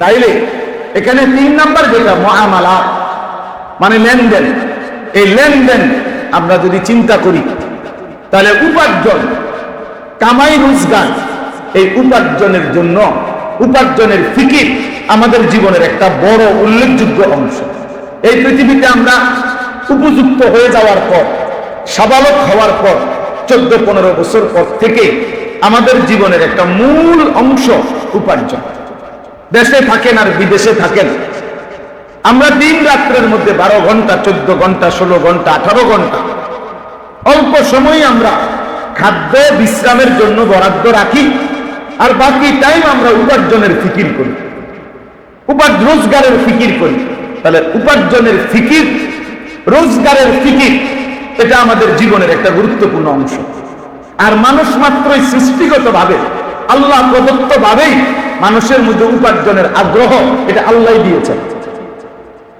তাইলে এখানে তিন নাম্বার যেটা, মহামালা মানে লেনদেন। এই লেনদেন আমরা যদি চিন্তা করি, তাহলে উপার্জন, কামাই রোজগার, এই উপার্জনের জন্য উপার্জনের ফিকির আমাদের জীবনের একটা বড় উল্লেখযোগ্য অংশ। এই পৃথিবীতে আমরা উপযুক্ত হয়ে যাওয়ার পর সাবালক হওয়ার পর, চোদ্দ পনেরো বছর পর থেকে আমাদের জীবনের একটা মূল অংশ উপার্জন। দেশে থাকেন আর বিদেশে থাকেন। আমরা দিন রাত্রের মধ্যে বারো ঘণ্টা, চোদ্দ ঘণ্টা, ষোলো ঘণ্টা, আঠারো ঘণ্টা অল্প সময় আমরা খাদ্য, বিশ্রামের জন্য বরাদ্দ রাখি আর বাকি টাইম আমরা উপার্জনের ফিকির করি। উপার রোজগারের ফিকির করি। তাহলে উপার্জনের ফিকির, রোজগারের ফিকির, এটা আমাদের জীবনের একটা গুরুত্বপূর্ণ অংশ। আর মানুষ মাত্রই সৃষ্টিগত ভাবে আল্লাহ প্রদত্ত ভাবেই মানুষের মধ্যে উপার্জনের আগ্রহ, এটা আল্লাহ দিয়েছেন।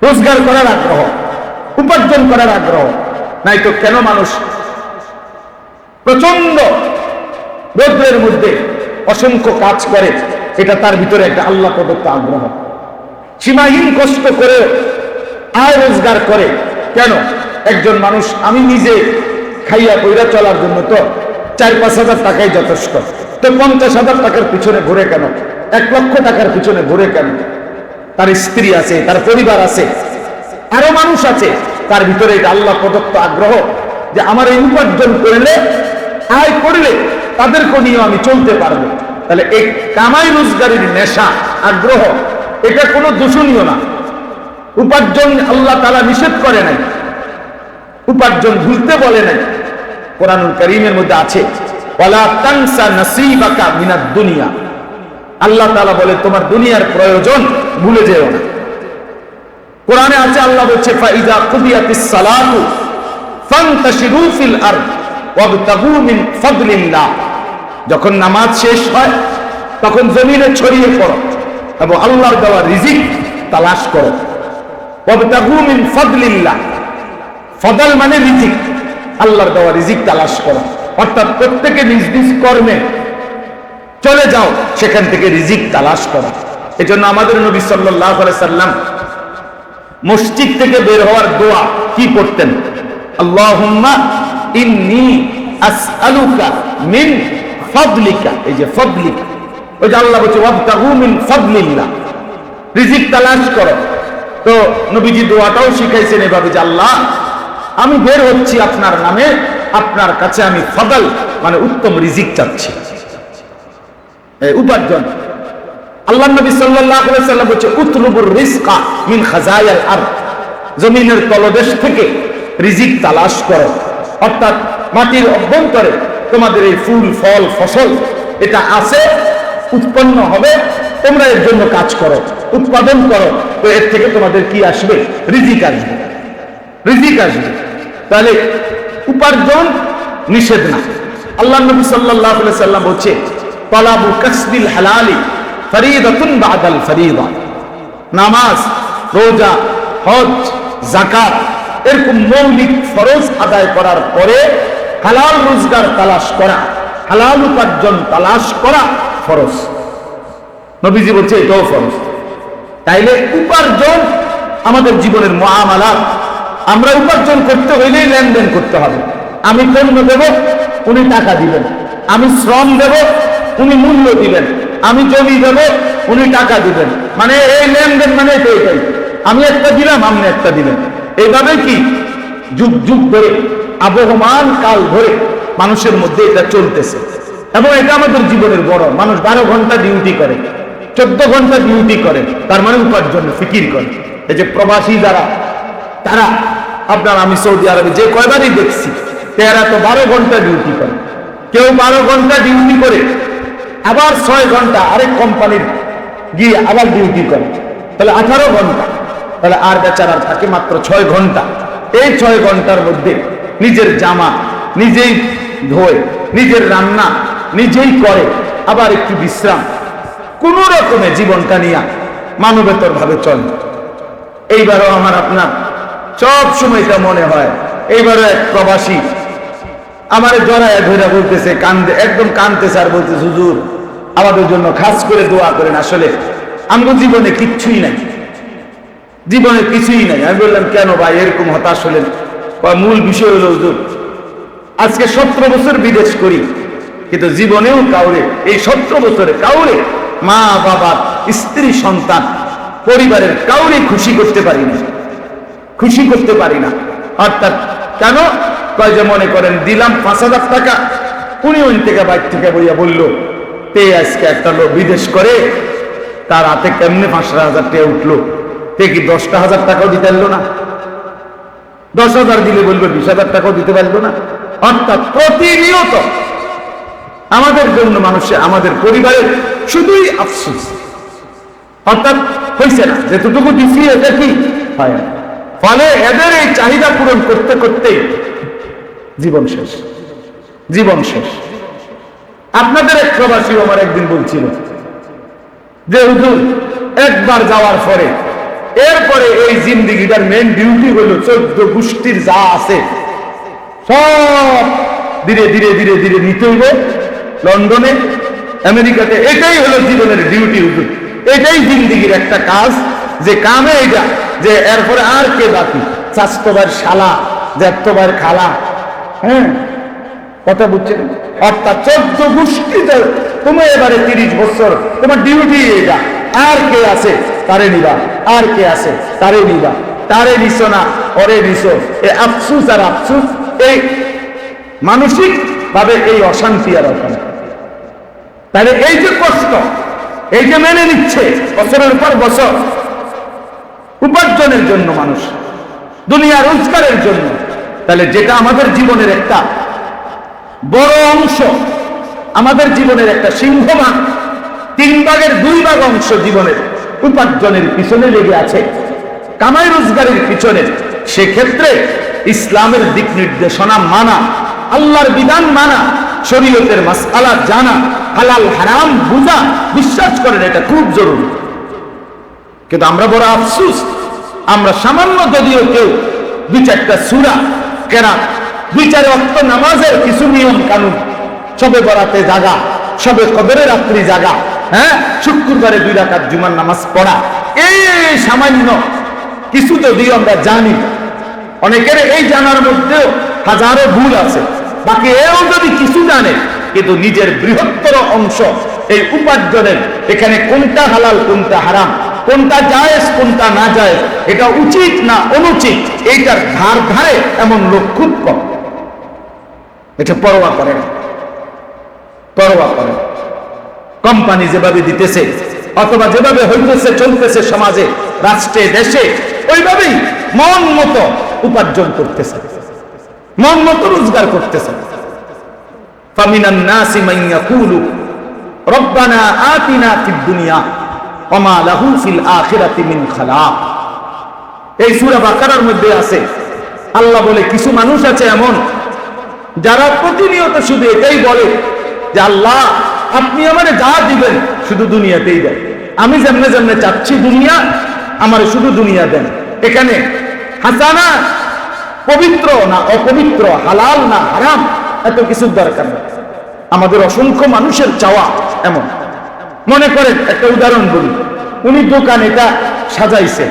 রোজগার করার আগ্রহ, উপার্জন করার আগ্রহ। নাই তো কেন মানুষ প্রচণ্ড রৌদ্রের মধ্যে অসংখ্য কাজ করে, এটা তার ভিতরে একটা আল্লাহ প্রদত্ত আগ্রহ। সীমাহীন কষ্ট করে আয় রোজগার করে, কেন? একজন মানুষ, আমি নিজে খাইয়া কইরা চলার জন্য তো চার পাঁচ হাজার টাকাই যথেষ্ট। তো পঞ্চাশ হাজার টাকার পিছনে ঘুরে কেন? এক লক্ষ টাকার পিছনে ঘুরে কেন? তার স্ত্রী আছে, তার পরিবার আছে, আরও মানুষ আছে। তার ভিতরে এটা আল্লাহ প্রদত্ত আগ্রহ যে আমার এই উপার্জন করলে, আয় করলে তাদেরকে নিয়েও আমি চলতে পারব। তাহলে এই কামাই রোজগারের নেশা, আগ্রহ, এটা কোনো দূষণীয় না। উপার্জন আল্লাহ তালা নিষেধ করে নাই। উপার্জন ভুলতে বলে নাই। কোরআনুল করিমের মধ্যে আছে দুনিয়া। আল্লাহ তালা বলে, তোমার দুনিয়ার প্রয়োজন ভুলে যেও না। কোরআনে আছে, আল্লাহ বলছে ফাইদা কুদিয়াতিস সালাতু ফান্তাশিরু ফিল আরদ ওয়াবতাগু মিন ফাদলিল্লাহ। যখন নামাজ শেষ হয়, তখন জমিনে ছড়িয়ে পড়ো এবং আল্লাহর দেওয়া রিজিক তালাশ করো। ওয়াবতাগু মিন ফাদলিল্লাহ। ফদল মানে রিজিক। আল্লাহর দেওয়া রিজিক তালাশ করো। অর্থাৎ প্রত্যেকে নিজ নিজ কর্মে চলে যাও, সেখান থেকে রিজিক তালাশ করো। এজন্য আমাদের নবী আলাইহি সাল্লাম মসজিদ থেকে বের হওয়ার দোয়া কি পড়তেন? আল্লাহুম্মা ইন্নী আসআলুকা মিন ফাদলিকা। এই যে ফাদলিকা। ওই যে আল্লাহ বলছে, ওয়াবতাগু মিন ফাদলিল্লাহ। রিজিক তালাশ করো। তো নবীজি দোয়াটাও শিখাইছেন এভাবে যে, আল্লাহ, আমি বের হচ্ছি আপনার নামে, আপনার কাছে আমি ফদল মানে উত্তম রিজিক চাচ্ছি। এই উপার্জন। আল্লাহ নবী সাল্লাম বলছে, উতলুবুর রিজকা মিন খাজায়াল আরদ। জমিনের তলদেশ থেকে রিজিক তালাশ করো। অর্থাৎ মাটির অভ্যন্তরে তোমাদের এই ফুল, ফল, ফসল, এটা আছে, উৎপন্ন হবে, তোমরা এর জন্য কাজ করো, উৎপাদন করো। তো এর থেকে তোমাদের কি আসবে? রিজিক আসবে। রিজিক আসবে। তাহলে উপার্জন নিষেধ না। আল্লাহ নবী আলাইহি সাল্লাম বলছে তালাবু কাসবিল হালালি ফরিদাতুন বাদাল ফরিদা নামাজ, রোজা, হজ, যাকাত এরকম মৌলিক ফরজ আদায় করার পরে হালাল রোজগার তালাশ করা, হালাল উপার্জন তালাশ করা ফরজ। নবীজি বলছে, এটাও ফরজ। তাইলে উপার্জন আমাদের জীবনের মহামালাত। আমরা উপার্জন করতে হইলেই লেনদেন করতে হবে। আমি পণ্য দেব, উনি টাকা দিবেন। আমি শ্রম দেব উনি মূল্য দিবেন। আমি জমি দেব, উনি টাকা দিবেন। মানে এই লেনদেন মানে তো এটাই। আমি একটা দিলাম, আপনি একটা দিলেন। এইভাবে কি যুগ যুগ ধরে, আবহমান কাল ধরে মানুষের মধ্যে এটা চলতেছে। এবং এটা আমাদের জীবনের বড় মানুষ বারো ঘণ্টা ডিউটি করে, চোদ্দ ঘণ্টা ডিউটি করে, তার মানে উপার্জন, ফিকির করে। এই যে প্রবাসী যারা, তারা, আপনার আমি সৌদি আরবে যে কয়বারই দেখছি, তেরা তো বারো ঘণ্টা ডিউটি করে। কেউ বারো ঘণ্টা ডিউটি করে আবার ছয় ঘণ্টা আরেক কোম্পানির গিয়ে আবার ডিউটি করে। তাহলে আঠারো ঘণ্টা। তাহলে আর বেচারা থাকে মাত্র ছয় ঘণ্টা। এই ছয় ঘণ্টার মধ্যে নিজের জামা নিজেই ধোয়, নিজের রান্না নিজেই করে, আবার একটু বিশ্রাম। কোন রকমে জীবনটা নিয়ে মানবেতর ভাবে চলে। এইবারও আমার আপনার সব সময় এটা মনে হয়, এইবারও এক প্রবাসী আমার জড়ায় ধরে বলতেছে, কান্দে, একদম কানতেছে আর বলতেছে, হুজুর, আমাদের জন্য খাস করে দোয়া করেন আসলে। আমগো জীবনে কিচ্ছুই নাই। জীবনে কিছুই নাই। আমি বললাম, কেন ভাই, এরকম হতাশ হলেন? মূল বিষয় হলো, হুজুর, আজকে সতেরো বছর বিদেশ করি, কিন্তু জীবনেও কাউরে, এই সতেরো বছরে কাউরে মা বাবা স্ত্রী সন্তান পরিবারের কাউরে খুশি করতে পারি না খুশি করতে পারি না। অর্থাৎ কেন? কয় যে মনে করেন, দিলাম পাঁচ হাজার টাকা। উনি ওই থেকে বাইক থেকে বইয়া বলল, তে আজকে একটা লোক বিদেশ করে, তার হাতে কেমনে পাঁচ হাজার টাকা উঠল? তে কি দশটা হাজার টাকাও দিতে পারল না? দশ হাজার দিলে বলবে, বিশ হাজার টাকাও দিতে পারল না। অর্থাৎ প্রতিনিয়ত আমাদের জন্য মানুষে, আমাদের পরিবারের শুধুই আফসোস। অর্থাৎ হয়েছে না, যেটুকু দিচ্ছি এটা কি? হয় না। ফলে এদের এই চাহিদা পূরণ করতে করতে জীবন শেষ। জীবন শেষ। আপনাদের এক প্রবাসী আমার একদিন বলছিল যে, হুজুর, একবার যাওয়ার পরে, এরপরে এই জিন্দিগিটার মেন ডিউটি হলো চোদ্দ গোষ্ঠীর যা আছে, সব ধীরে ধীরে ধীরে ধীরে নিতে হইব লন্ডনে, আমেরিকাতে। এটাই হলো জীবনের ডিউটি হুজুর। এটাই জিন্দিগির একটা কাজ। যে কামে এটা যে এরপরে আর কে বাকি? স্বাস্থ্যবার শালা, জ্যাত্তবার খালা হ্যাঁ? কথা বুঝছেন? অর্থাৎ চোদ্দ গোষ্ঠীতে তুমি এবারে তিরিশ বছর, তোমার ডিউটি এটা আর কে আছে? তারে নিবা। আর কে আছে? তারে নিবা। তারে নিছো না, ওরে নিছো। এ আফসুস আর আফসুস, এই মানসিক ভাবে এই অশান্তি আর অশান্তি। তাহলে এই যে কষ্ট, এই যে মেনে নিচ্ছে, বছরের পর বছর উপার্জনের জন্য মানুষ দুনিয়া রোজগারের জন্য। তাহলে যেটা আমাদের জীবনের একটা বড় অংশ, আমাদের জীবনের একটা সিংহভাগ, তিন ভাগের দুই ভাগ অংশ জীবনের উপার্জনের পিছনে লেগে আছে, কামাই রোজগারের পিছনে। সেক্ষেত্রে ইসলামের দিক নির্দেশনা মানা, আল্লাহর বিধান মানা, শরীয়তের মাসআলা জানা, হালাল হারাম বুঝা, বিশ্বাস করেন এটা খুব জরুরি। কিন্তু আমরা বড় আফসুস। আমরা সামান্য যদিও কেউ দুই চারটা সুরা, কেনা দুই চার অক্ত নামাজের কিছু নিয়ম কানুন, সবে বরাতে জাগা, সবে কদরে রাত্রি জাগা হ্যাঁ? শুক্রবারে দুই রাকাত জুমার নামাজ পড়া। এই সামান্য কিছু যদিও আমরা জানি, অনেকের এই জানার মধ্যেও হাজারো ভুল আছে। বাকি এও যদি কিছু জানে, কিন্তু নিজের বৃহত্তর অংশ এই উপার্জনের, এখানে কোনটা হালাল, কোনটা হারাম কোনটা জায়েজ, কোনটা না জায়েজ, এটা উচিত না অনুচিত, এইটার ধার ধারে এমন লোক খুব কম। এটা পরোয়া করে না। পরোয়া করে। কোম্পানি যেভাবে দিতেছে, অথবা যেভাবে হইতেছে, চলতেছে সমাজে, রাষ্ট্রে, দেশে, ওইভাবেই মন মতো উপার্জন করতেছে। মন মতো রোজগার করতেছে। ফামিনান নাসি মান ইয়াকুলু রব্বানা আতিনা ফিদ দুনিয়া। এই সূরা বাকারার মধ্যে আছে, আল্লাহ বলে, কিছু মানুষ আছে এমন যারা প্রতিনিয়ত শুধু এটাই বলে যে, আল্লাহ, আপনি আমারে যা দিবেন শুধু দুনিয়াতেই দেন। আমি যেমনে যেমনে চাচ্ছি দুনিয়া, আমার শুধু দুনিয়া দেন। এখানে হাসানা পবিত্র না অপবিত্র, হালাল না হারাম, এত কিছুর দরকার নেই। আমাদের অসংখ্য মানুষের চাওয়া এমন। মনে করেন, একটা উদাহরণ বলি। উনি দোকান এটা সাজাইছে।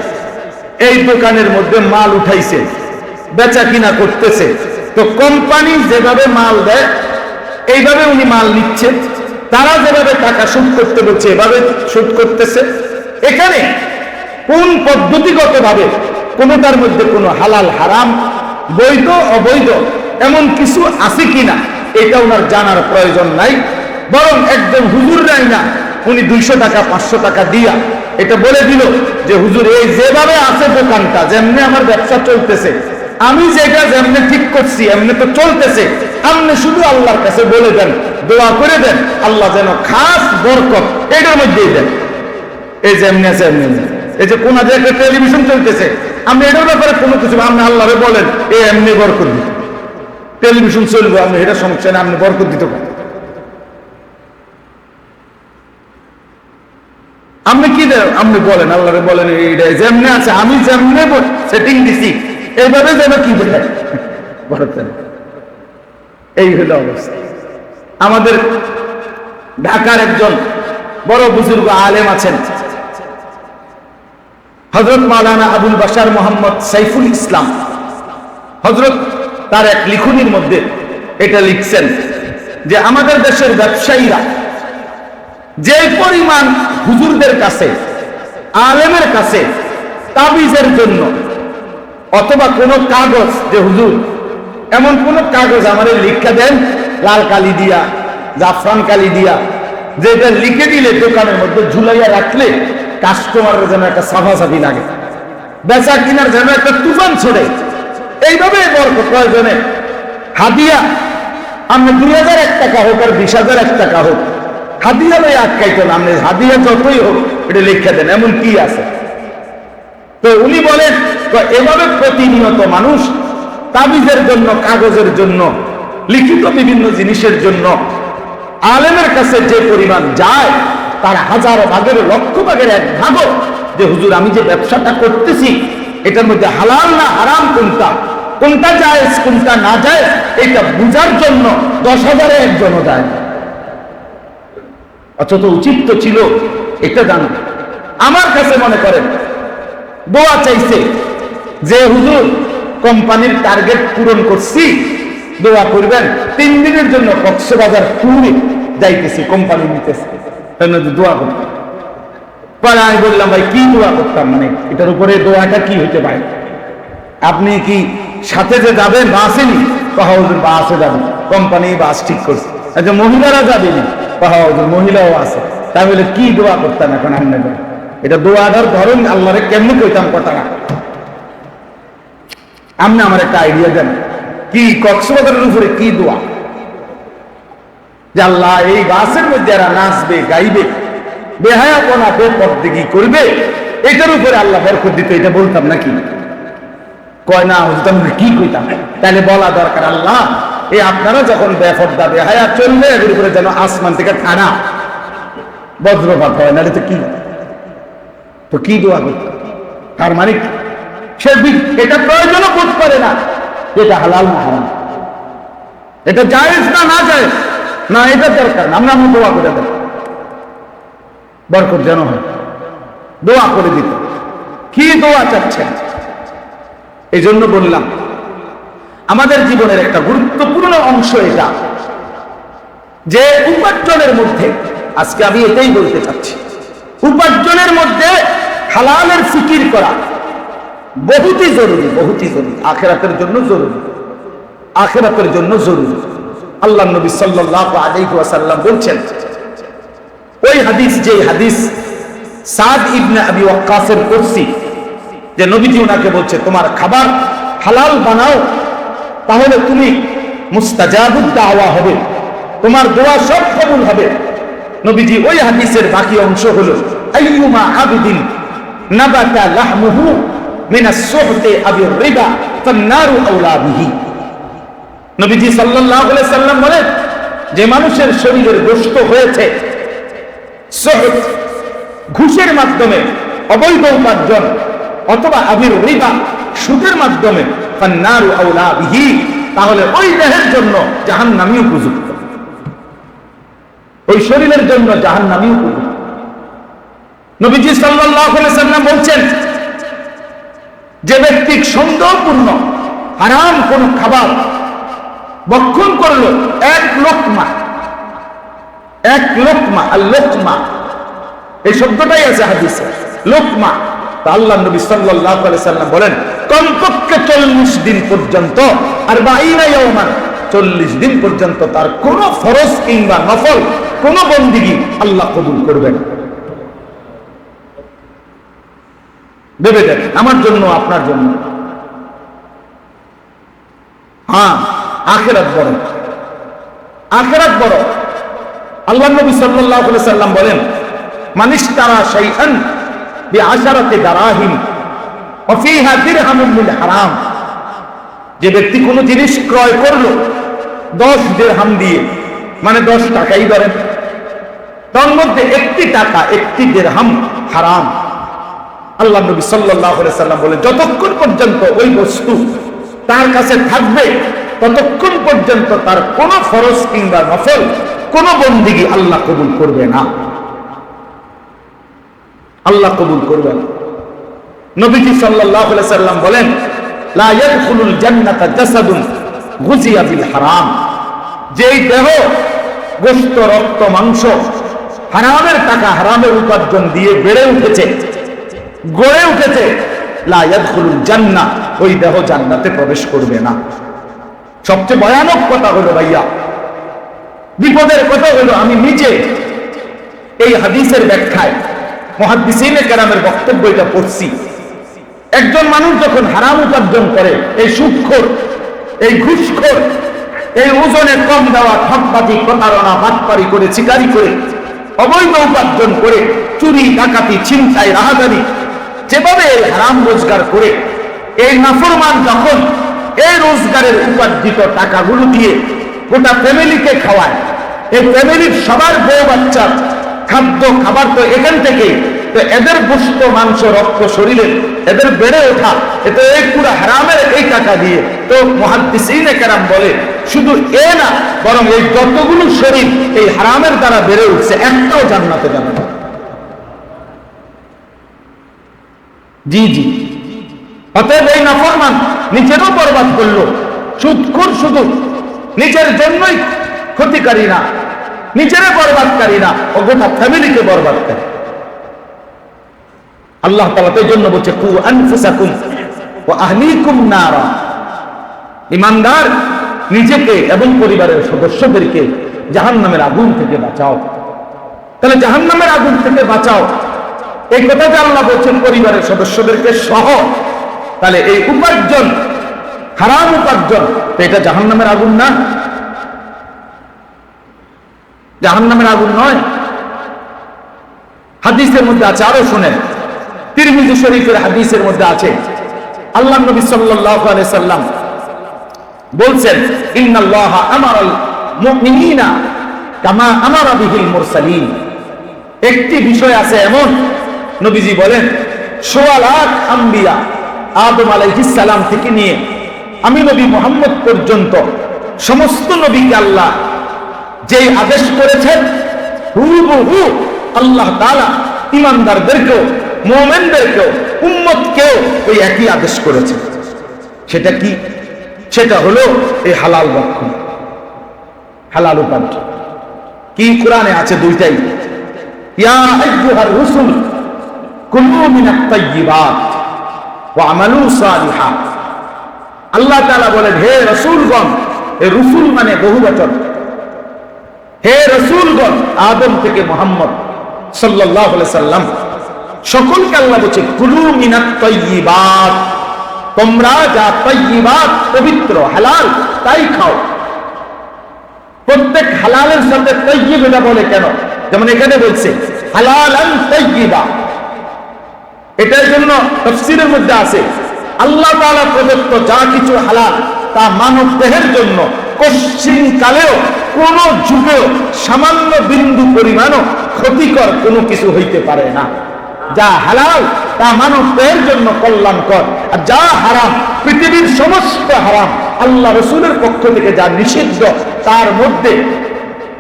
এই দোকানের মধ্যে মাল উঠাইছে, বেচা কিনা করতেছে। তো কোম্পানি যেভাবে মাল দেয়, এইভাবে উনি মাল নিচ্ছে। তারা যেভাবে টাকা সুদ করতে বলছে, এভাবে সুদ করতেছে। এখানে কোন পদ্ধতিগত ভাবে কোনোটার মধ্যে কোনো হালাল, হারাম, বৈধ, অবৈধ, এমন কিছু আছে কিনা, এটা ওনার জানার প্রয়োজন নাই। বরং একজন হুজুর নাই না উনি দুইশো টাকা, পাঁচশো টাকা দিয়া এটা বলে দিল যে, হুজুর, এই যেভাবে আছে দোকানটা, যেমনি আমার ব্যবসা চলতেছে, আমি যেটা যেমনি ঠিক করছি, এমনি তো চলতেছে আপনি শুধু আল্লাহর কাছে বলে দেন, দোয়া করে দেন, আল্লাহ যেন খাস বরকত এটার মধ্যেই দেন। এই যে এমনি আছে। এমনি এই যে কোন একটা টেলিভিশন চলতেছে, আপনি এটার ব্যাপারে কোনো কিছু আপনি আল্লাহরে বলেন, এ এমনি বরকত দিতে টেলিভিশন চলবে, আপনি এটা সমস্যা না আপনি বরকত দিতে পারেন। আপনি বলেন, আল্লাহরে বলেন, এইটা যেমনি আছে, আমি যেমনি সেটিং দিছি। এইভাবে যেন কি দেয় বলতেন এই হলো অবস্থা। আমাদের ঢাকার একজন বড় বুজুর্গ আলেম আছেন। হজরত মাওলানা আবুল বাশার মোহাম্মদ সাইফুল ইসলাম। হজরত তার এক লিখনির মধ্যে এটা লিখছেন যে, আমাদের দেশের ব্যবসায়ীরা যে পরিমাণ হুজুরদের কাছে, আলেমের কাছে, তাবিজের জন্য, অথবা কোন কাগজ যে হুজুর, এমন কোন কাগজ আমাদের লিখা দেন, লাল কালি দিয়া, জাফরান কালি দিয়া যে এটা লিখে দিলে দোকানের মধ্যে ঝুলাইয়া রাখলে কাস্টমারের যেন একটা সাফাসাফি লাগে। বেচা কিনার যেন একটা তুফান ছড়ে। এইভাবে বরকত প্রয়োজনে হাদিয়া আমি দুই হাজার এক টাকা হোক আর বিশ হাজার এক টাকা হোক হাদিয়া লই আটকাইতো না হাদিয়া যতই হোক, এটা লিখে দেন, এমন কি আছে তো উনি বলেন এভাবে প্রতিনিয়ত মানুষ তাবিজের জন্য, কাগজের জন্য, লিখিত বিভিন্ন জিনিসের জন্য, আলেমের কাছে যে পরিমাণ যায়, তার হাজার ভাগের, লক্ষ ভাগের এক ভাগও যে, হুজুর, আমি যে ব্যবসাটা করতেছি, এটার মধ্যে হালাল না হারাম কোনটা কোনটা যায় কোনটা না যায় এটা বুঝার জন্য দশ হাজারে একজনও যায়। অথচ উচিত তো ছিল এটা জানা আমার কাছে মনে করেন দোয়া চাইছে যে, হুজুর, কোম্পানির টার্গেট পূরণ করছি, দোয়া করবেন, তিন দিনের জন্য কক্সবাজার ট্যুরে যাইতেছি, কোম্পানি নিতেছি। দোয়া করতাম। পরে আমি বললাম, ভাই, কি দোয়া করতাম? মানে এটার উপরে দোয়াটা কি হইতে পারে? আপনি কি সাথে যে যাবেন বাসেনি পাহাউজুর বাসে যাবেন কোম্পানি বাস ঠিক করছে। আচ্ছা মহিলারা যাবেনি। মহিলাও আছে। তাই বলে, কি দোয়া করতাম এখন এটা আল্লাহরে কেমনি কইতাম কথা না। আপনি আমার একটা আইডিয়া দেন, কি কক্সবাজারের উপরে কি দোয়া? আল্লাহ এই বাসের মধ্যে এরা নাচবে, গাইবে, বেহায়াপনা করবে, এটার উপরে আল্লাহ বরকত দিত, এটা বলতাম নাকি? কয় না, হুজুর কি কইতাম? তাহলে বলা দরকার, আল্লাহ এই আপনারা যখন বেফর্দা বেহায়া চলবে এদের উপরে যেন আসমান থেকে ঠাড়া বজ্রপাত হয়, নাহলে তো কি? তো কি দোয়া করতাম তার মানে? সে এটা প্রয়োজনও বোধ করে না এটা হালাল না এটা জায়েজ না না যায় না, এটা দরকার না। আমরা দোয়া করে দেব। বরকত যেন হয়। দোয়া করে দিত কি দোয়া চাচ্ছেন? এই জন্য বললাম আমাদের জীবনের একটা গুরুত্বপূর্ণ অংশ এটা। যে উপার্জনের মধ্যে, আজকে আমি এটাই বলতে চাচ্ছি। উপার্জনের মধ্যে হালালের ফিকির করা বহুতই জরুরি বহুতই জরুরি। আখেরাতের জন্য জরুরি। আখেরাতের জন্য জরুরি। আল্লাহ নবী সাল্লাল্লাহু আলাইহি ওয়াসাল্লাম বলছেন, ওই হাদিস যে হাদিস সাদ ইবনে আবি ওয়াক্কাসের কুরসি, যে নবীজি ওনাকে বলছে, তোমার খাবার হালাল বানাও তাহলে তুমি মুস্তাজাবুদ হবে। তোমার দোয়া সব কবুল হবে। নবীজি ওই হাদিসের বাকি অংশ হলো আবদিন সাল্লাম যে মানুষের শরীরের গোশত হয়েছে ঘুষের মাধ্যমে অবৈধ উপার্জন অথবা আবির রিবা সুদের মাধ্যমে তাহলে ওই দেহের জন্য জাহান্নামী উপযুক্ত। ওই শরীরের জন্য জাহান্নামী উপযুক্ত। নবীজি সাল্লাম বলছেন, যে ব্যক্তি সন্দেহপূর্ণ হারাম কোন খাবার বক্ষণ করল, এক লোকমা এক লোকমা আর লোকমা। এই শব্দটাই আছে হাদিসে, লোকমা। আল্লাহ নবী আলাইহি সাল্লাম বলেন, কমপক্ষে চল্লিশ দিন পর্যন্ত আর ইয়াওমান চল্লিশ দিন পর্যন্ত তার কোন ফরজ কিংবা নফল, কোন বন্দিগি আল্লাহ কবুল করবেন। ভেবে দেখ, আমার জন্য, আপনার জন্য। হ্যাঁ আখেরাত বড়। আখেরাত বড়। আল্লাহ নবী আলাইহি সাল্লাম বলেন মানিশ তারা শাইআন বিআশারাতি দারাহিম। ওয়া দিরহামুন মিন হারাম। যে ব্যক্তি কোনো জিনিস ক্রয় করল, দশ দিরহাম দিয়ে মানে দশ টাকাই ধরেন, তার মধ্যে একটি টাকা, একটি দিরহাম হারাম। আল্লাহ নবী সাল্লাম বলেন, যতক্ষণ পর্যন্ত ওই বস্তু তার কাছে থাকবে, ততক্ষণ পর্যন্ত তার কোন ফরজ কিংবা নফল কোন বন্দিগি আল্লাহ কবুল করবে না। আল্লাহ কবুল করবে না নবীজি সাল্লাল্লাহু সাল্লাম বলেন হারাম। যেই দেহ, গোশত রক্ত, মাংস হারামের টাকা হারামের উপার্জন দিয়ে বেড়ে উঠেছে, গড়ে উঠেছে জান্নাহ ওই দেহ জান্নাতে প্রবেশ করবে না। সবচেয়ে ভয়ানক কথা হলো, ভাইয়া, বিপদের কথা হলো, আমি নিজে এই হাদিসের ব্যাখ্যায় মহাদিসিনে কেরামের বক্তব্য এটা পড়ছি। একজন মানুষ যখন হারাম উপার্জন করে, এই সুৎখোর এই ঘুষখোর, এই ওজনে কম দেওয়া ঠকবাজি, প্রতারণা, বাটপারি করে চিকারি করে, অবৈধ উপার্জন করে, চুরি, ডাকাতি, ছিনতাই, রাহাজানি, যেভাবে এই হারাম রোজগার করে, এই নাফরমান যখন এই রোজগারের উপার্জিত টাকাগুলো দিয়ে গোটা ফ্যামিলিকে খাওয়ায়, এই ফ্যামিলির সবার বউ বাচ্চার খাদ্য, খাবার তো এখান থেকে। তো এদের গোস্ত মাংস, রক্ত শরীরে এদের বেড়ে ওঠা এতে এই পুরো হারামের এই টাকা দিয়ে। তো মহাদিসিনে কেরাম বলে, শুধু এ না, বরং এই যতগুলো শরীর এই হারামের দ্বারা বেড়ে উঠছে, একটাও জান্নাতে যাবে না। জি জি। অতএব এই নাফরমান নিজেরও বরবাদ করল। সুদখোর শুধু। নিজের জন্যই ক্ষতিকারী না। নিজেরে বরবাদকারী না, ও গোটা ফ্যামিলিকে বরবাদ করে। আল্লাহ তালা তো জন্য বলছে, কু আনফুসাকুম ও আহলিকুম নারা। ইমানদার নিজেকে এবং পরিবারের সদস্যদেরকে জাহান্নামের আগুন থেকে বাঁচাও। তাহলে জাহান্নামের আগুন থেকে বাঁচাও। এই কথা যে আল্লাহ বলছেন পরিবারের সদস্যদেরকে সহ, তাহলে এই উপার্জন, হারাম উপার্জন, তো এটা জাহান্নামের আগুন না। জাহান্নামের আগুন নয়। হাদিসের মধ্যে আছে, আরও শুনেন তিরমিজি শরীফের হাদিসের মধ্যে আছে। আল্লাহ নবী সাল্লাল্লাহু আলাইহি সাল্লাম বলছেন, ইন্নাল্লাহ আমারাল মুমিনিনা কামা আমারা বিহিল মুরসালিন। একটি বিষয় আছে এমন, নবীজি বলেন, সোয়া আম্বিয়া আদম আলাইহিস সালাম থেকে নিয়ে আমি নবী মোহাম্মদ পর্যন্ত সমস্ত নবীকে আল্লাহ যে আদেশ করেছেন, হুবহু আল্লাহ তাআলা ইমানদারদেরকেও মুমিনদেরকেও, উম্মতকেও ওই একই আদেশ করেছেন। সেটা কি? সেটা হলো এই হালাল লক্ষণ হালাল উপার্জন। কি কোরআনে আছে দুইটাই? ইয়া আল্লাহ বলেন, হে রাসূলগণ এই রসুল মানে বহু বচন। হে রসুলগণ, আদম থেকে মোহাম্মদ আলাইহি সাল্লাম, সকলকে আল্লাহ বলছে, কুলু মিনাত তোমরা যা তাইয়্যিবাত পবিত্র, হালাল, তাই খাও। প্রত্যেক হালালের সাথে তৈয়ব এটা বলে কেন? যেমন এখানে বলছে তৈয়বা। এটার জন্য তফসিরের মধ্যে আছে, আল্লাহ তাআলা প্রদত্ত যা কিছু হালাল, তা মানব দেহের জন্য কশ্চিন কালেও কোন যুগেও সামান্য বিন্দু পরিমাণও ক্ষতিকর কোনো কিছু হইতে পারে না। যা হালাল, তা মানব দেহের জন্য কল্যাণকর। আর যা হারাম, পৃথিবীর সমস্ত হারাম, আল্লাহ রসুলের পক্ষ থেকে যা নিষিদ্ধ, তার মধ্যে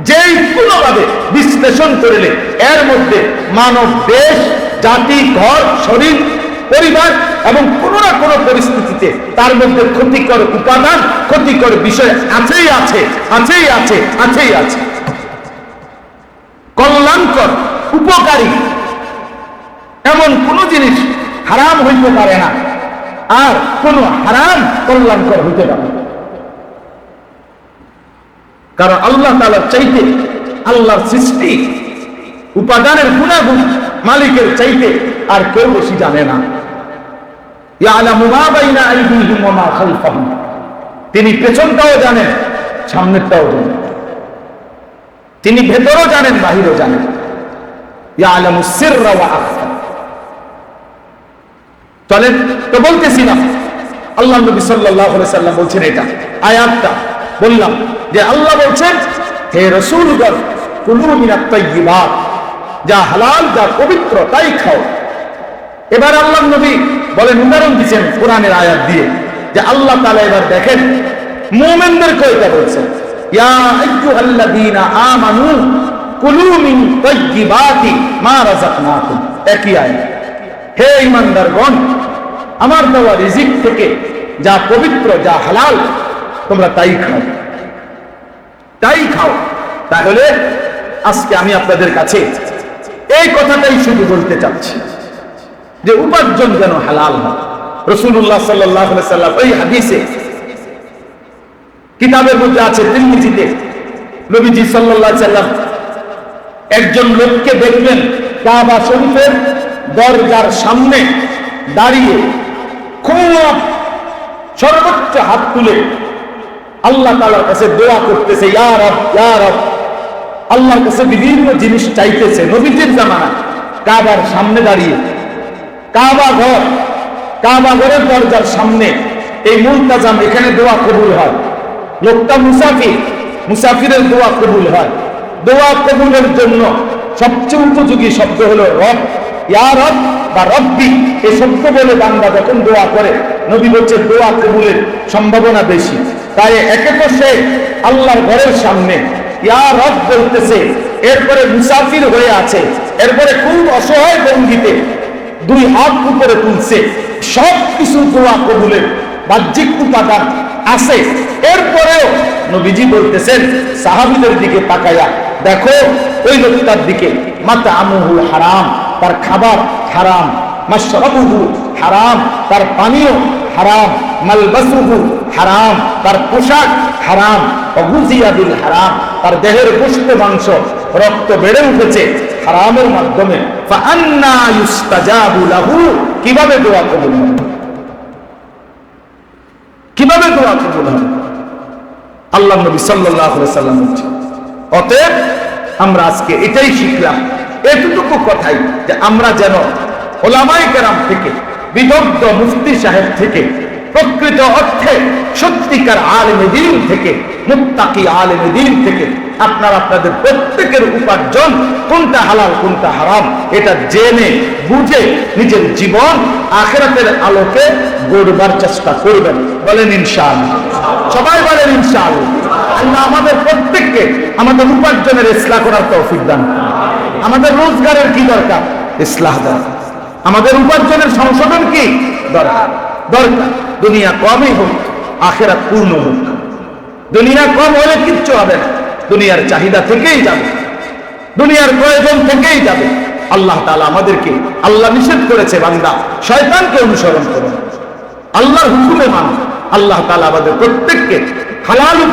যেই কোনোভাবে বিশ্লেষণ করলে, এর মধ্যে মানব দেশ, জাতি, ঘর, শরীর পরিবার এবং কোনো না কোনো পরিস্থিতিতে তার মধ্যে ক্ষতিকর উপাদান, ক্ষতিকর বিষয় আছেই আছে আছেই আছে আছেই আছে। কল্যাণকর, উপকারী, এমন কোন জিনিস হারাম হইতে পারে না। আর কোন হারাম কল্যাণকর হইতে পারে কারণ আল্লাহ তালার চাইতে আল্লাহর সৃষ্টি উপাদানের গুণাগুণ মালিকের চাইতে আর কেউ বেশি জানে না। তিনি পেছনটাও জানেন, সামনেরটাও জানেন। তিনি ভেতরও জানেন, বাহিরও জানেন। চলেন, তো বলতেছিলাম আল্লাহ নবী আলাইহি সাল্লাম বলছেন এটা, আয়াতটা বললাম যে আল্লাহ বলছেন, হে রাসূলগণ কুলু যা হালাল, যা পবিত্র, তাই খাও। এবার আল্লাহ নবী বলেন, উদাহরণ দিচ্ছেন কোরআনের আয়াত দিয়ে, যে আল্লাহ তাআলা এবার দেখেন মুমিনদেরকে এটা বলছেন আইয়ুহাল্লাযীনা আমানু কুলু তাইয়্যিবাতি মা রাযাকনাকুম। একই আয়াত। হে ইমানদারগণ আমার দেওয়া রিজিক থেকে যা পবিত্র, যা হালাল, তোমরা তাই খাও। তাই খাও। তাহলে আজকে আমি আপনাদের কাছে এই কথাটাই শুধু বলতে চাচ্ছি যে উপার্জন যেন হালাল হয় রসুল্লাহ সাল্লাহ সাল্লাম ওই হাদিসে, কিতাবের মধ্যে আছে তিরমিজিতে, নবীজি আলাইহি সাল্লাম একজন লোককে দেখলেন কাবা শরীফের দরজার সামনে দাঁড়িয়ে খুব সর্বোচ্চ হাত তুলে আল্লাহ তাআলার কাছে দোয়া করতেছে, ইয়া রব ইয়া রব। আল্লাহর কাছে বিভিন্ন জিনিস চাইতেছে। নবীদের জামানা, কাবার সামনে দাঁড়িয়ে। কাবা ঘর, কাবা ঘরের দরজার সামনে এই মুলতাজাম এখানে দোয়া কবুল হয়। লোকটা মুসাফির, মুসাফিরের দোয়া কবুল হয়। দোয়া কবুলের জন্য সবচেয়ে উপযোগী শব্দ হলো রব, ইয়া রব বা রব্বি। এই শব্দ বলে বান্দা যখন দোয়া করে, নবী বলছে, দোয়া কবুলের সম্ভাবনা বেশি। তাই একে তো সে আল্লাহর ঘরের সামনে বলতেছে, এরপরে মুসাফির হয়ে আছে, এরপরে খুব অসহায় দুই হাত উপরে তুলছে সব কিছু দোয়া কবুলের বাহ্যিক উপাদান আছে। এরপরেও নবীজি বলতেছেন, সাহাবিদের দিকে দেখো, ওই লোকটার দিকে মাতা আমুহু হারাম, তার খাবার হারাম, মাশরাবুহু হারাম, তার পানীয় হারাম, মালবাসুহু হারাম, তার পোশাক হারাম অগুজিয়া হারাম। তার দেহের গোস্ত মাংস রক্ত বেড়ে উঠেছে হারামের মাধ্যমে। কীভাবে দোয়া কবুল কীভাবে দোয়া কবুল হবে? আল্লাহ নবী সাল্লাম অতএব আমরা আজকে এটাই শিখলাম। এতটুকু কথাই যে আমরা যেন ওলামাই কেরাম থেকে, বিদগ্ধ মুফতি সাহেব থেকে, প্রকৃত অর্থে সত্যিকার আলেমে থেকে মুত্তাকি আলেমে থেকে আপনার আপনাদের প্রত্যেকের উপার্জন কোনটা হালাল, কোনটা হারাম, এটা জেনে, বুঝে নিজের জীবন আখেরাতের আলোকে গড়বার চেষ্টা করবেন। বলেন ইনশাআল্লাহ। সবাই বলেন ইনশাআল্লাহ। আল্লাহ আমাদের প্রত্যেককে আমাদের উপার্জনের ইসলাহ করার তৌফিক দান আমাদের রোজগারের কি দরকার? ইসলাহ দরকার আমাদের উপার্জনের সংশোধন কি? দরকার। দরকার। দুনিয়া কমই হোক, আখেরাত পূর্ণ হোক। দুনিয়া কম হলে কিচ্ছু হবে না। দুনিয়ার চাহিদা থেকেই যাবে। দুনিয়ার প্রয়োজন থেকেই যাবে। আল্লাহ তাআলা আমাদেরকে, আল্লাহ নিষেধ করেছে বান্দা, শয়তানকে অনুসরণ করুন আল্লাহর হুকুমে মান। আল্লাহ তালা আমাদের প্রত্যেককে হালাল